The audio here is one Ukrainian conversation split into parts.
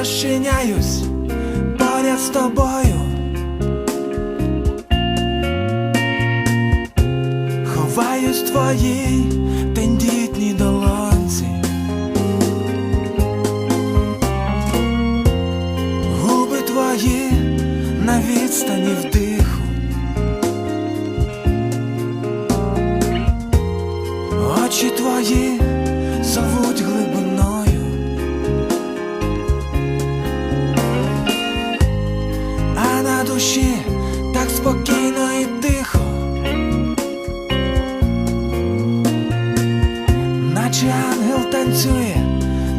розчиняюсь поряд з тобою. Ховаюсь в твоїй тендітній долонці. Губи твої на відстані вдиху. Очі твої зовуть глибиною, душі так спокійно і тихо, наче ангел танцює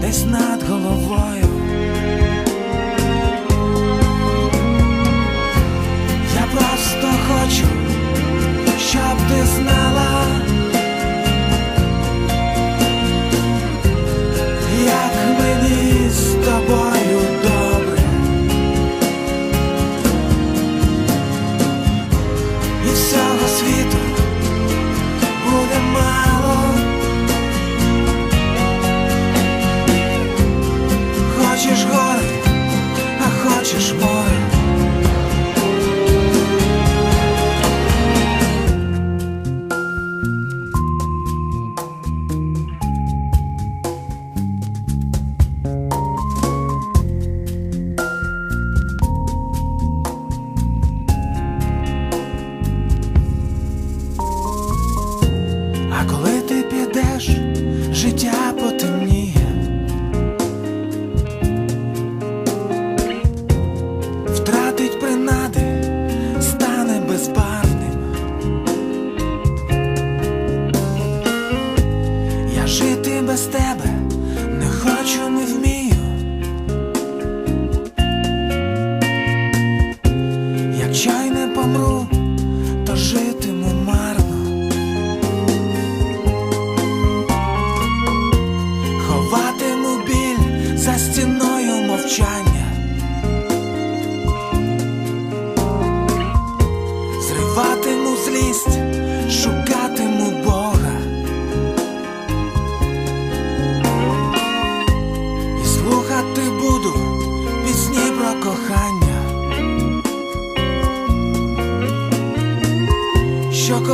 десь над головою. Я просто хочу, щоб ти життя потемніє.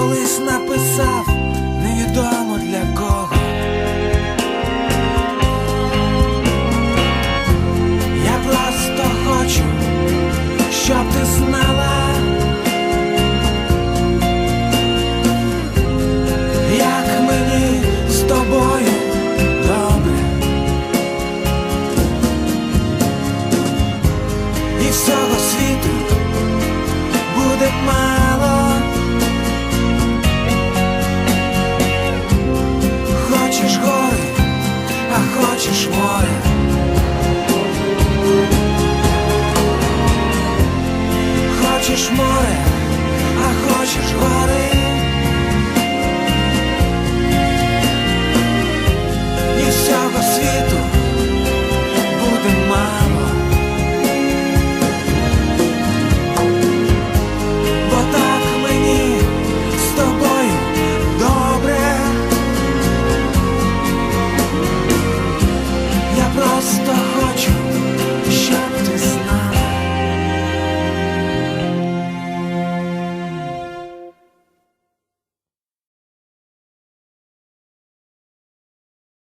always